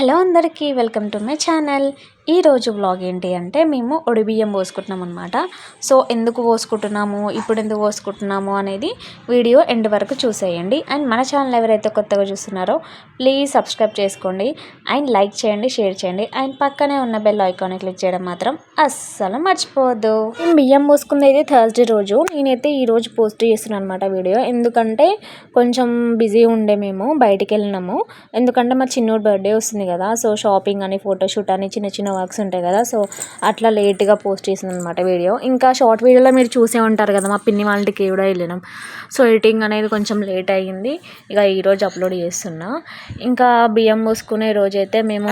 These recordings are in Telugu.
హలో అందరికీ వెల్కమ్ టు మై ఛానల్. ఈరోజు వ్లాగ్ ఏంటి అంటే మేము బియ్యం పోసుకుంటున్నాం అనమాట సో ఎందుకు పోసుకుంటున్నాము? ఇప్పుడు ఎందుకు పోసుకుంటున్నాము అనేది వీడియో ఎండ్ వరకు చూసేయండి. అండ్ మన ఛానల్ ఎవరైతే కొత్తగా చూస్తున్నారో ప్లీజ్ సబ్స్క్రైబ్ చేసుకోండి. అండ్ లైక్ చేయండి షేర్ చేయండి. అండ్ పక్కనే ఉన్న బెల్ ఐకాన్ క్లిక్ చేయడం మాత్రం అస్సలు మర్చిపోవద్దు. మేము బియ్యం అయితే థర్స్డే రోజు. నేనైతే ఈ రోజు పోస్ట్ చేస్తున్నాను అనమాట వీడియో. ఎందుకంటే కొంచెం బిజీ ఉండే మేము బయటికి వెళ్ళినాము. ఎందుకంటే మా చిన్నోడు బర్త్డే వస్తుంది కదా. సో షాపింగ్ అని ఫోటోషూట్ అని చిన్న చిన్న వర్క్స్ ఉంటాయి కదా సో అట్లా లేట్గా పోస్ట్ చేసింది అనమాట వీడియో ఇంకా షార్ట్ వీడియోలో మీరు చూసే ఉంటారు కదా మా పిన్ని వాళ్ళకి కూడా వెళ్ళినాం. సో ఎడిటింగ్ అనేది కొంచెం లేట్ అయ్యింది. ఇక ఈరోజు అప్లోడ్ చేస్తున్నా. ఇంకా బియ్యం పోసుకునే రోజైతే మేము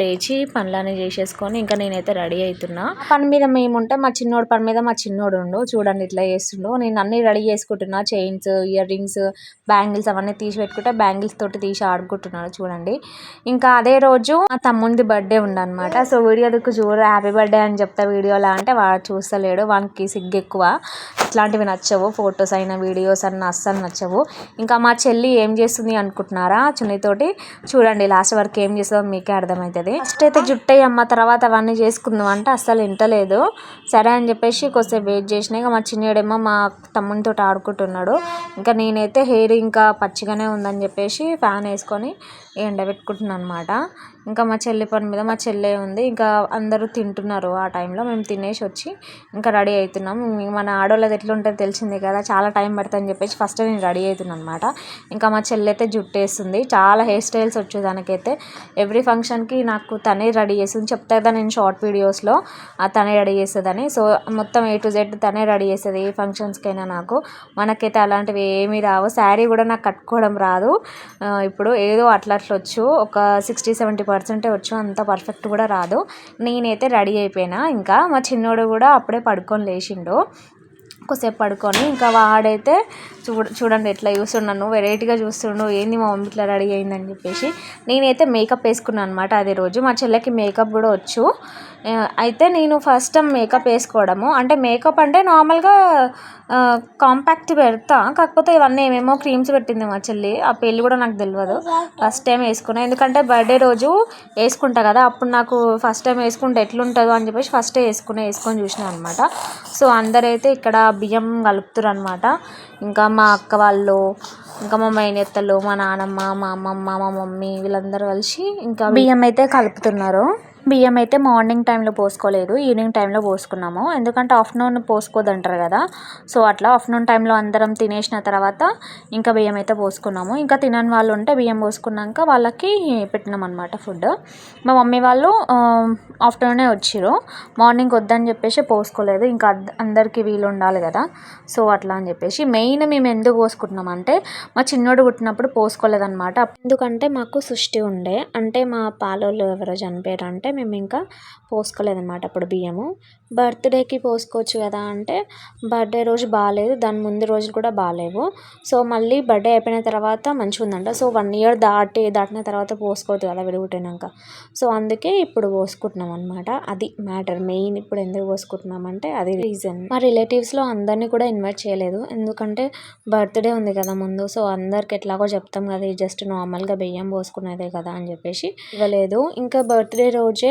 లేచి పనులన్నీ చేసేసుకొని ఇంకా నేనైతే రెడీ అవుతున్నా పని మీద మేము ఉంటే. మా చిన్నోడు పని మీద మా చిన్నోడు ఉండు. చూడండి ఇట్లా చేస్తుండు. నేను అన్ని రెడీ చేసుకుంటున్నా. చైన్స్ ఇయర్ రింగ్స్ బ్యాంగిల్స్ అవన్నీ తీసి పెట్టుకుంటే. బ్యాంగిల్స్ తోటి తీసి ఆడుకుంటున్నాను చూడండి. ఇంకా అదే రోజు మా తమ్ముంది బర్త్డే ఉండనమాట సో వీడియో దిక్కు చూడు హ్యాపీ బర్త్డే అని చెప్తా వీడియోలో అంటే వాడు చూస్తలేడు. వానికి సిగ్గు ఎక్కువ ఇట్లాంటివి నచ్చవు. ఫొటోస్ అయినా వీడియోస్ అన్న అస్సలు నచ్చవు. ఇంకా మా చెల్లి ఏం చేస్తుంది అనుకుంటున్నారా? చున్నీతోటి చూడండి లాస్ట్ వరకు ఏం చేస్తుందో మీకే అర్థమవుతుంది ఫస్ట్ అయితే జుట్టు అమ్మ తర్వాత అవన్నీ చేసుకుందాం అంటే అస్సలు వింటలేదు సరే అని చెప్పేసి కొద్దిసేపు వెయిట్ చేసినా ఇక మా చిన్నడేమో మా తమ్మునితో ఆడుకుంటున్నాడు. ఇంకా నేనైతే హెయిర్ ఇంకా పచ్చిగానే ఉందని చెప్పేసి ఫ్యాన్ వేసుకొని ఎండబెట్టుకుంటున్నాను అనమాట ఇంకా మా చెల్లి పని మీద మా చెల్లె ఉంది. ఇంకా అందరూ తింటున్నారు ఆ టైంలో. మేము తినేసి వచ్చి ఇంకా రెడీ అవుతున్నాం. మన ఆడవాళ్ళది ఎట్లా ఉంటుందో తెలిసిందే కదా. చాలా టైం పడుతుంది అని చెప్పేసి ఫస్ట్ నేను రెడీ అవుతున్నాను అనమాట ఇంకా మా చెల్లి అయితే జుట్టు వేస్తుంది చాలా హెయిర్ స్టైల్స్ వచ్చు దానికైతే ఎవ్రీ ఫంక్షన్కి నాకు తనే రెడీ చేస్తుంది. చెప్తా కదా నేను షార్ట్ వీడియోస్లో తనే రెడీ చేస్తుందని. సో మొత్తం ఏ టు జెడ్ తనే రెడీ చేస్తుంది. ఏ ఫంక్షన్స్కైనా నాకు. మనకైతే అలాంటివి ఏమీ రావు. శారీ కూడా నాకు కట్టుకోవడం రాదు. ఇప్పుడు ఏదో అట్లా అట్లా వచ్చు ఒక సిక్స్టీ సెవెంటీ పర్సెంటే వచ్చు. అంత పర్ఫెక్ట్ కూడా రాదు. నేనైతే రెడీ అయిపోయినా. ఇంకా మా చిన్నోడు కూడా అప్పుడే పడుకొని లేచిండు. కొద్దిసేపు పడుకొని ఇంకా వాడైతే చూడ చూడండి ఎట్లా చూస్తున్నాను. వెరైటీగా చూస్తుండు. ఏంది మా మమ్మీ ఇట్లా రెడీ అయిందని చెప్పేసి నేనైతే మేకప్ వేసుకున్నాను అనమాట అదే రోజు మా చెల్లెకి మేకప్ కూడా వచ్చు. అయితే నేను ఫస్ట్ టైం మేకప్ వేసుకోవడము. అంటే మేకప్ అంటే నార్మల్గా కాంపాక్ట్ పెడతా. కాకపోతే ఇవన్నీ ఏమేమో క్రీమ్స్ పెట్టింది మా చెల్లి. ఆ పెళ్ళి కూడా నాకు తెలియదు ఫస్ట్ టైం వేసుకున్నా. ఎందుకంటే బర్త్డే రోజు వేసుకుంటా కదా. అప్పుడు నాకు ఫస్ట్ టైం వేసుకుంటే ఎట్లుంటుందో అని చెప్పేసి ఫస్టే వేసుకుని వేసుకొని చూసిన అనమాట సో అందరైతే ఇక్కడ బియ్యం కలుపుతారు అనమాట ఇంకా మా అక్క వాళ్ళు ఇంకా మా మైనెత్తలు మా నానమ్మ మా అమ్మమ్మ మా మమ్మీ వీళ్ళందరూ కలిసి ఇంకా బియ్యం అయితే కలుపుతున్నారు. బియ్యం అయితే మార్నింగ్ టైంలో పోసుకోలేదు ఈవినింగ్ టైంలో పోసుకున్నాము. ఎందుకంటే ఆఫ్టర్నూన్ పోసుకోదంటారు కదా. సో అట్లా ఆఫ్టర్నూన్ టైంలో అందరం తినేసిన తర్వాత ఇంకా బియ్యం అయితే పోసుకున్నాము. ఇంకా తినని వాళ్ళు ఉంటే బియ్యం పోసుకున్నాక వాళ్ళకి పెట్టినాం అనమాట ఫుడ్. మా మమ్మీ వాళ్ళు ఆఫ్టర్నూనే వచ్చిర్రు. మార్నింగ్ వద్దని చెప్పేసి పోసుకోలేదు. ఇంకా అందరికీ వీలు ఉండాలి కదా. సో అట్లా అని చెప్పేసి మెయిన్ మేము ఎందుకు పోసుకుంటున్నాం అంటే మా చిన్నోడు పుట్టినప్పుడు పోసుకోలేదన్నమాట. ఎందుకంటే మాకు సృష్టి ఉండే. అంటే మా పాలోళ్ళు ఎవరో చనిపోయారు అంటే మేము ఇంకా పోసుకోలేదన్నమాట అప్పుడు బియ్యము. బర్త్డేకి పోసుకోవచ్చు కదా అంటే బర్త్డే రోజు బాగాలేదు దాని ముందు రోజులు కూడా బాగాలేవు. సో మళ్ళీ బర్త్డే అయిపోయిన తర్వాత మంచిగా ఉందంట సో వన్ ఇయర్ దాటి దాటిన తర్వాత పోసుకోవద్దు కదా విడిగుట్టినాక. సో అందుకే ఇప్పుడు పోసుకుంటున్నాం అనమాట అది మ్యాటర్. మెయిన్ ఇప్పుడు ఎందుకు పోసుకుంటున్నామంటే అది రీజన్. మా రిలేటివ్స్లో అందరినీ కూడా ఇన్వైట్ చేయలేదు. ఎందుకంటే బర్త్డే ఉంది కదా ముందు. సో అందరికి ఎట్లాగో చెప్తాం కదా జస్ట్ నార్మల్గా బియ్యం పోసుకునేదే కదా అని చెప్పేసి ఇవ్వలేదు. ఇంకా బర్త్డే రోజే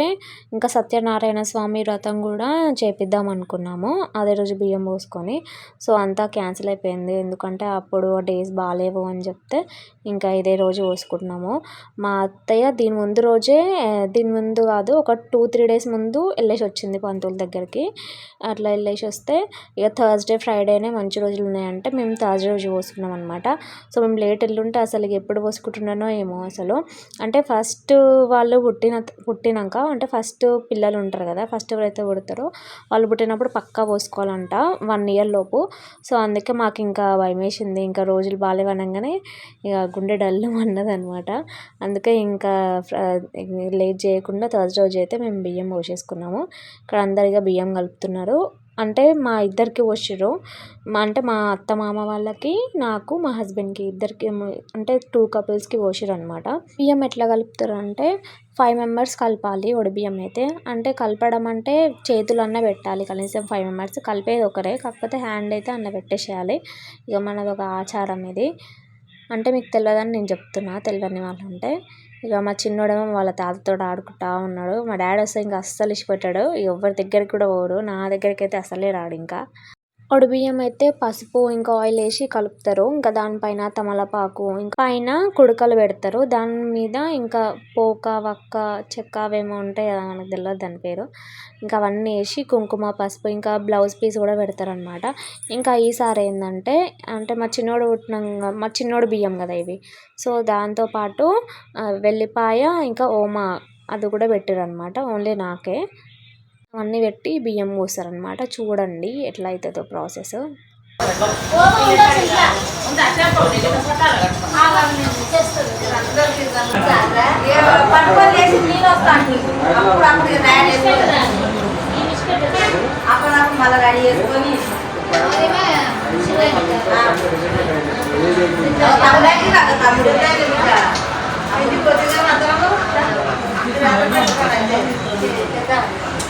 ఇంకా సత్యనారాయణ స్వామి వ్రతం కూడా చేపిద్దాం అనుకున్నాము. అదే రోజు బియ్యం పోసుకొని. సో అంతా క్యాన్సిల్ అయిపోయింది. ఎందుకంటే అప్పుడు డేస్ బాగాలేవు అని చెప్తే ఇంకా ఇదే రోజు పోసుకుంటున్నాము. మా అత్తయ్య దీని ముందు రోజే దీని ముందు కాదు ఒక టూ త్రీ డేస్ ముందు వెళ్ళేసి వచ్చింది పంతుల దగ్గరికి. అట్లా వెళ్ళేసి వస్తే ఇక థర్స్డే ఫ్రైడేనే మంచి రోజులు ఉన్నాయంటే మేము థర్స్డే రోజు పోసుకున్నాం అనమాట సో మేము లేట్ వెళ్ళుంటే అసలు ఎప్పుడు పోసుకుంటున్నానో ఏమో అసలు. అంటే ఫస్ట్ వాళ్ళు పుట్టిన పుట్టినాక అంటే ఫస్ట్ పిల్లలు ఉంటారు కదా ఫస్ట్ ఎవరైతే పుడతారో వాళ్ళు పుట్టినప్పుడు పక్కా పోసుకోవాలంట వన్ ఇయర్ లోపు. సో అందుకే మాకు ఇంకా భయం వేసింది. ఇంకా రోజులు బాగాలేవనగానే ఇక గుండె డల్లు అన్నది అనమాట అందుకే ఇంకా లేట్ చేయకుండా థర్స్డే రోజు అయితే మేము బియ్యం పోసేసుకున్నాము. ఇక్కడ అందరిగా బియ్యం కలుపుతున్నారు. అంటే మా ఇద్దరికి పోసిర్రు. అంటే మా అత్త మామ వాళ్ళకి నాకు మా హస్బెండ్కి ఇద్దరికి అంటే టూ కపుల్స్కి పోసిర్రు అనమాట బియ్యం ఎట్లా కలుపుతారు అంటే ఫైవ్ మెంబర్స్ కలపాలి బియ్యం అయితే. అంటే కలపడం అంటే చేతులు పెట్టాలి కనీసం ఫైవ్ మెంబర్స్. కలిపేది ఒకరే కాకపోతే హ్యాండ్ అయితే అన్న పెట్టేసేయాలి. ఇక మనది ఒక ఆచారం ఇది. అంటే మీకు తెలియదని నేను చెప్తున్నా తెలియని వాళ్ళు ఉంటే ఇక మా చిన్నోడేమో వాళ్ళ తాతతో ఆడుకుంటా ఉన్నాడు. మా డాడీ వస్తే ఇంకా అస్సలు ఇష్టపెట్టాడు ఎవరి దగ్గరికి కూడా పోడు. నా దగ్గరికి అయితే అసలే రాడు ఇంకా. బియ్యం అయితే పసుపు ఇంకా ఆయిల్ వేసి కలుపుతారు. ఇంకా దానిపైన తమలపాకు ఇంకా పైన కుడకలు పెడతారు. దాని మీద ఇంకా పోక వక్క చెక్క అవేమో ఉంటాయి కదా మనకు తెలియదు దాని పేరు. ఇంకా అవన్నీ వేసి కుంకుమ పసుపు ఇంకా బ్లౌజ్ పీస్ కూడా పెడతారు అనమాట ఇంకా ఈసారి ఏంటంటే అంటే మా చిన్నోడు పుట్టిన మా చిన్నోడు బియ్యం కదా ఇవి. సో దాంతోపాటు వెల్లిపాయ ఇంకా ఓమా అది కూడా పెట్టారు అనమాట ఓన్లీ నాకే. అవన్నీ పెట్టి బియ్యం పోస్తారనమాట చూడండి ఎట్లా అవుతుందో ప్రాసెస్. అప్పుడు మళ్ళీ రెడీ చేసుకొని తమ్ముడు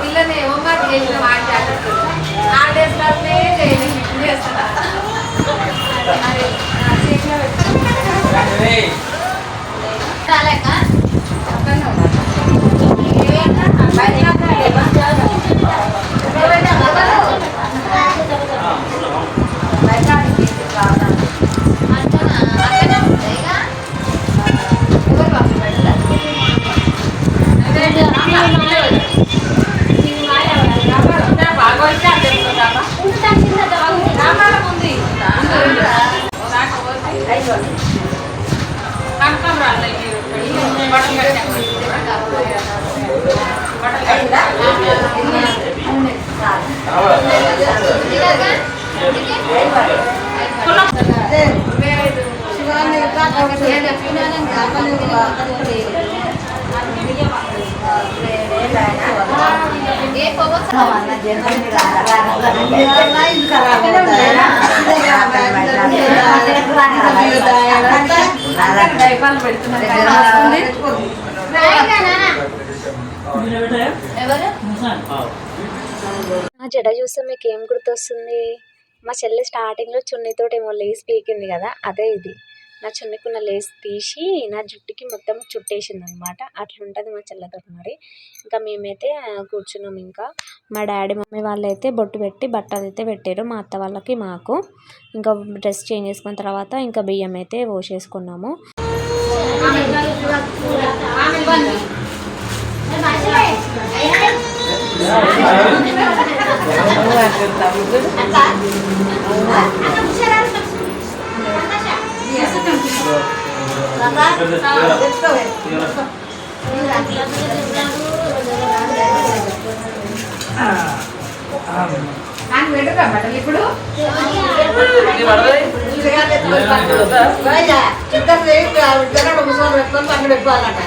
పిల్లని హోంవర్క్ చేసిన వాటి ఆ డేస్లోనే చేస్తా మరి చేసిన నా జడ చూస్తే మీకు ఏం గుర్తొస్తుంది? మా చెల్లి స్టార్టింగ్లో చున్నీతోటి ఏమో లేస్ పీకింది కదా అదే ఇది. నా చున్నకున్న లేస్ తీసి నా జుట్టుకి మొత్తం చుట్టేసింది అనమాట అట్లుంటుంది మా చెల్లతో మరి ఇంకా మేమైతే కూర్చున్నాం ఇంకా మా డాడీ మమ్మీ వాళ్ళు అయితే బొట్టు పెట్టి బట్టలు అయితే పెట్టారు మా అత్త వాళ్ళకి మాకు ఇంకా డ్రెస్ చేంజ్ చేసుకున్న తర్వాత ఇంకా బియ్యం అయితే పోసేసుకున్నాము బట్టలు ఇప్పుడు జగన్ కూర్చొని పెట్టుకొని పక్కన పెట్టుకోవాలట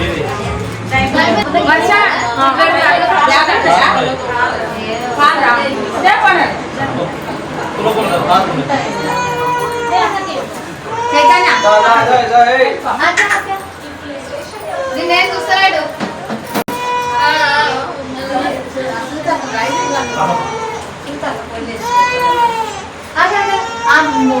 ఏది? తులకుండా పాత్ర నిన్నేం చూస్తున్నాడు అమ్మో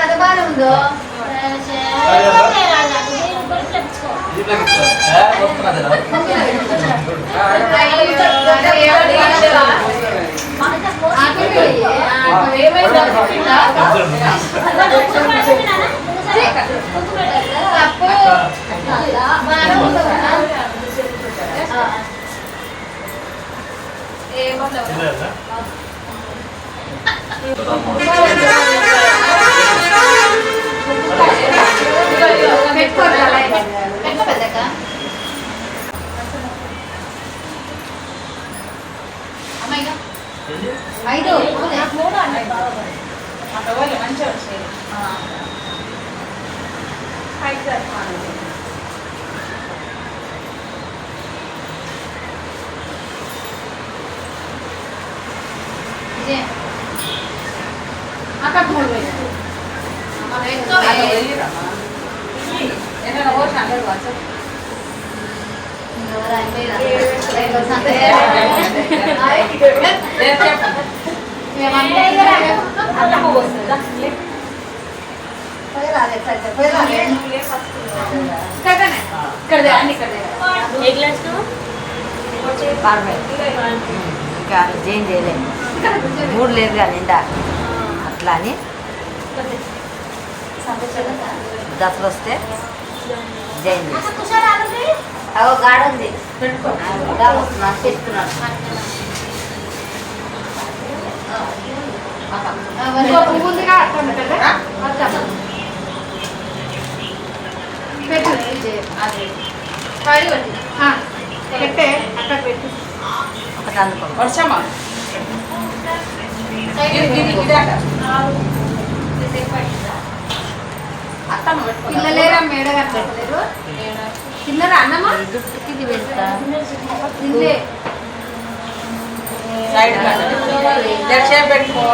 కథ బాగా ఉందో? ఇది తగ్గిస్తా. ఏ, వస్తున్నది రా. తినలేదా? ఐదు যে আটা ধরবে আমার একদম এটা নবো সামনে আছে कर दे कर दे एक ग्लास तो बार में ఇంకా జైన్ చేయలే. మూడు లేదు కానీ నిండా అట్లా అని. దసరా వస్తే జైన్ అగో గాడ ఉంది పెట్టు. అక్కడ పెట్టు. వర్షమా? పిల్లలేరా మేడ కట్టలేరు తిన్నరా అన్నమా? ఇది పెడతా. తినలే. జర్సేపు పెట్టుకో.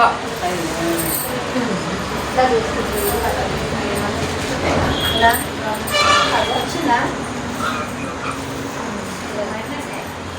వచ్చిందా?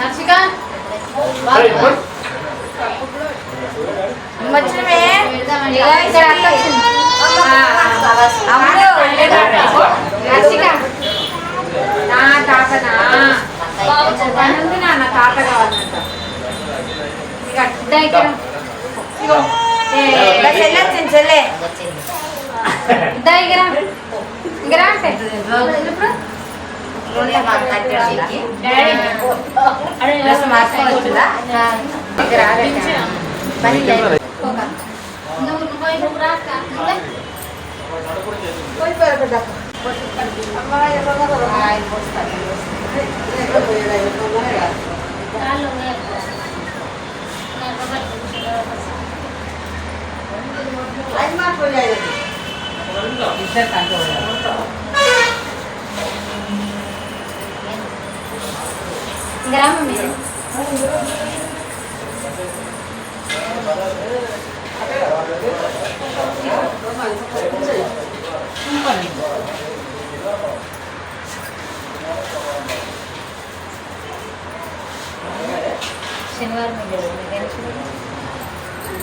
హర్షిక వచ్చింది. అమ్ముడు హర్షిక. నా తాతనా? ఉంది నా నా తాత కావాలంట. ఇక దగ్గర ఇగో. ఏ, ఇలా చెల్లి వచ్చింది చెల్లె దగ్గర దగ్గర అంటే ఇప్పుడు రెండు మాకు కట్టేసింది. డాడీ డ్రెస్ మార్చుకోవచ్చుదా దగ్గర ఆగండి. పని లేదు. నువ్వు నువ్వు నువ్వు రా అక్క. నువ్వే. పోయి గ్రామం ఇది. శనివారం ఇది కదా, మీకు తెలుసు అది మాత్రం లేదు ఇద్దరు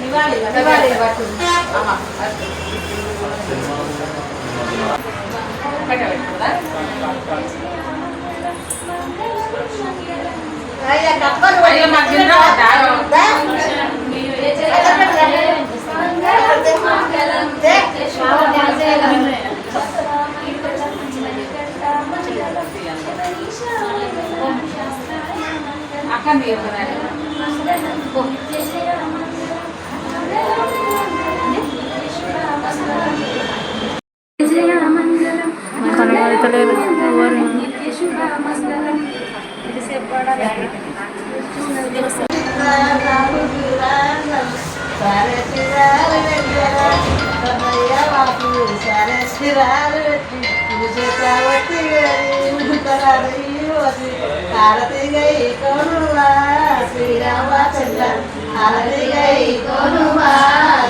दिवाळी दिवाळी वाटून అయ్యా కప్పలు అయ్యో, నాకు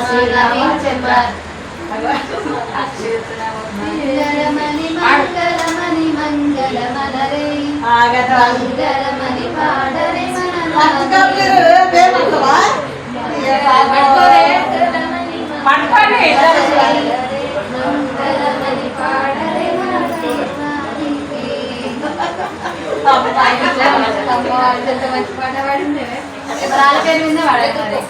శ్రీరామచంద్ర. మంగళమణి మంగళమణి మంగళమనరే ఆగటం మంగళమణి పాడరే పట్టుకోండి. మంచి పాట పాడింది వాళ్ళ మీద పాడారు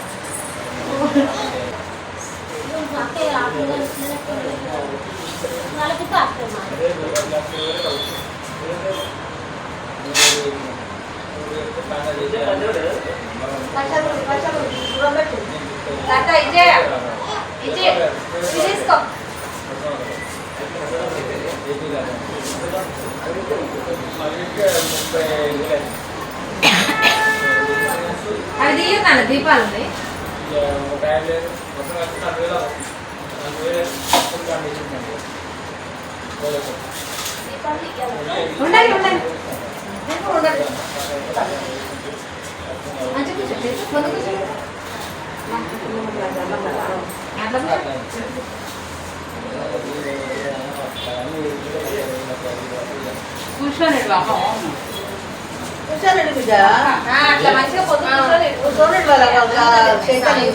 తాత తీసుకో అది తీయతాను దీపాలని ఉండండి. మంచిగా కూర్చో ముందు కూర్చో అట్లా కూర్చో. కూర్చోండి బాబా కూర్చోనండి బిడ్డ ఆ, అట్లా మంచిగా పొద్దు కూర్చోండి కూర్చోనండి వాళ్ళ చైతన్యం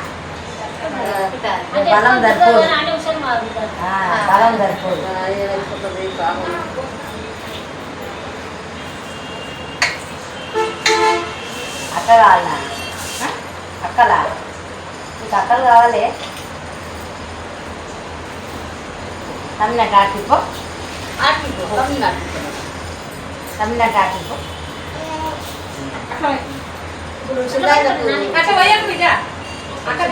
బలం సరిపోదు ఆ, బలం సరిపోదు అక్క కావాలా అక్కలా? నీకు అక్కలు కావాలి? తమిళనాడు ఆటిపో తమిళనాడు ఆటిపో ఇప్పుడు అట్లా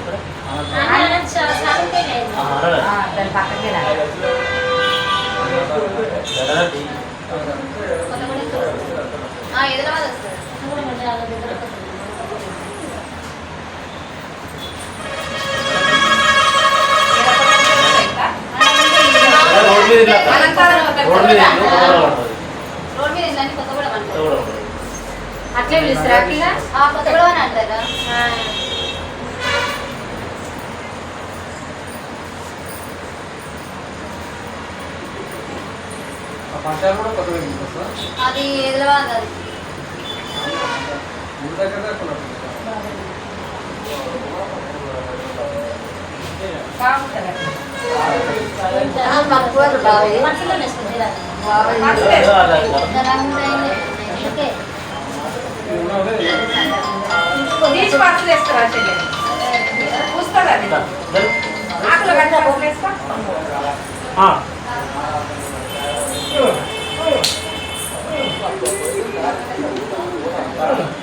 అట్లే పిలుస్తారా పిల్ల ఆ కొత్త కూడా అంటారా ఆ పంచాయతీ కూడా కొత్తగా ఉంది సార్ అది ఎదురవాదు అది ఊరి దగ్గర. జరు. ఆకులు కట్టి Thank you.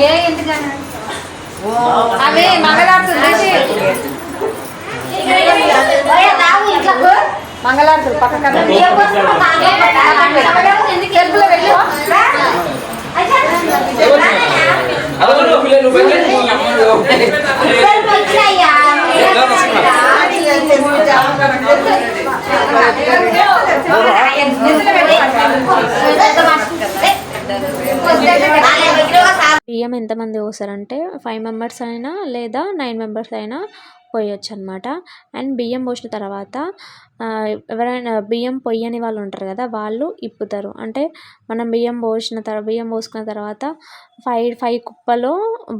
ఏ ఎందుకన్నా అవి మంగళారతులు మంగళారతులు పక్కన బియ్యం ఎంతమంది పోస్తారంటే ఫైవ్ మెంబర్స్ అయినా లేదా నైన్ మెంబర్స్ అయినా పోయొచ్చు అనమాట అండ్ బియ్యం పోసిన తర్వాత ఎవరైనా బియ్యం పొయ్యని వాళ్ళు ఉంటారు కదా వాళ్ళు ఇప్పుతారు. అంటే మనం బియ్యం పోసిన తర్వాత బియ్యం పోసుకున్న తర్వాత ఫైవ్ ఫైవ్ కుప్పలు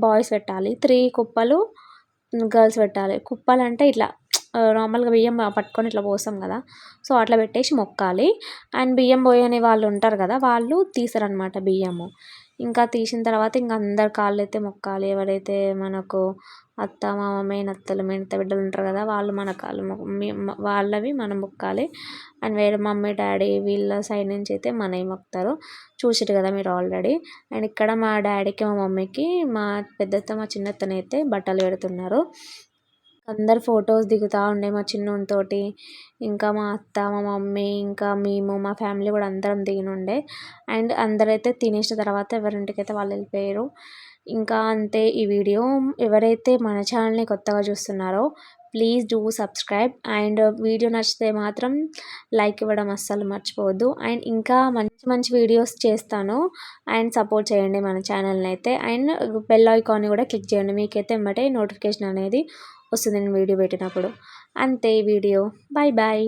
బాయ్స్ పెట్టాలి. త్రీ కుప్పలు గర్ల్స్ పెట్టాలి. కుప్పలు అంటే ఇట్లా నార్మల్గా బియ్యం పట్టుకొని ఇట్లా పోస్తాం కదా. సో అట్లా పెట్టేసి మొక్కాలి. అండ్ బియ్యం పోయని వాళ్ళు ఉంటారు కదా వాళ్ళు తీసారనమాట బియ్యము. ఇంకా తీసిన తర్వాత ఇంకా అందరు కాళ్ళు అయితే మొక్కాలి. ఎవరైతే మనకు అత్త మామ మేనత్తలు మేనత్త బిడ్డలు ఉంటారు కదా వాళ్ళు మన కాళ్ళు వాళ్ళవి మనం మొక్కాలి. అండ్ వేరే మమ్మీ డాడీ వీళ్ళ సైడ్ నుంచి అయితే మనవి మొక్కుతారు చూసారు కదా మీరు ఆల్రెడీ. అండ్ ఇక్కడ మా డాడీకి మా మమ్మీకి మా పెద్దత్త మా చిన్నత్తనైతే బట్టలు పెడుతున్నారు. అందరు ఫొటోస్ దిగుతూ ఉండే మా చిన్నోనితోటి. ఇంకా మా అత్త మా మమ్మీ ఇంకా మేము మా ఫ్యామిలీ కూడా అందరం దిగినుండే. అండ్ అందరైతే తినేసిన తర్వాత ఎవరింటికైతే వాళ్ళు వెళ్ళిపోయారు ఇంకా అంతే ఈ వీడియో. ఎవరైతే మన ఛానల్ని కొత్తగా చూస్తున్నారో please do subscribe. And video నచ్చితే మాత్రం లైక్ ఇవ్వడం అస్సలు మర్చిపోవద్దు. అండ్ ఇంకా మంచి మంచి వీడియోస్ చేస్తాను. అండ్ సపోర్ట్ చేయండి మన ఛానల్ని అయితే. అండ్ బెల్ ఐకాన్ని కూడా క్లిక్ చేయండి. మీకైతే వెంబటే నోటిఫికేషన్ అనేది వస్తుంది నేను వీడియో పెట్టినప్పుడు. అంతే వీడియో. Bye bye.